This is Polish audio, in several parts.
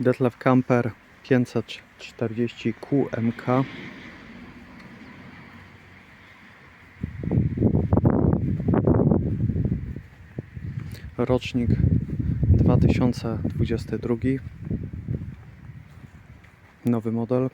Detlef Camper 540 QMK. Rocznik 2022. Nowy model.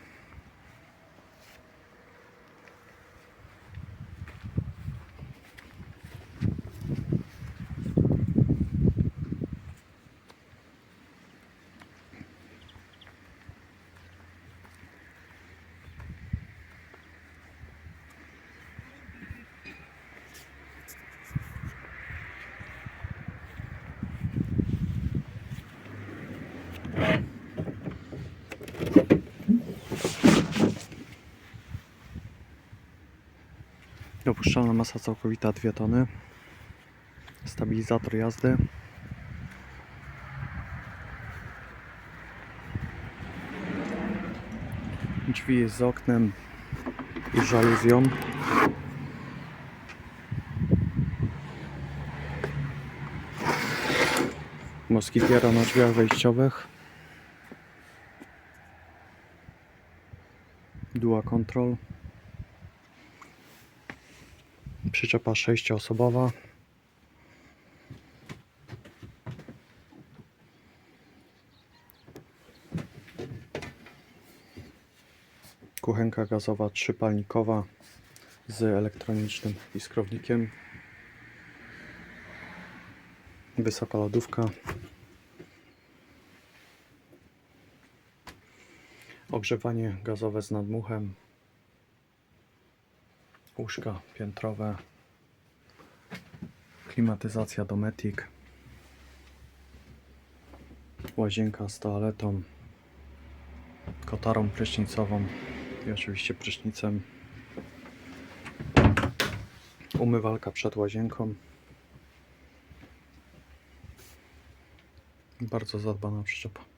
Dopuszczalna masa całkowita 2 tony. Stabilizator jazdy. Drzwi z oknem i żaluzją. Moskitiera na drzwiach wejściowych. Dual control. Przyczepa sześcioosobowa. Kuchenka gazowa trzypalnikowa z elektronicznym iskrownikiem. Wysoka lodówka. Ogrzewanie gazowe z nadmuchem. Łóżka piętrowe. Klimatyzacja Dometic. Łazienka z toaletą. Kotarą prysznicową i oczywiście prysznicem. Umywalka przed łazienką. Bardzo zadbana przyczepa.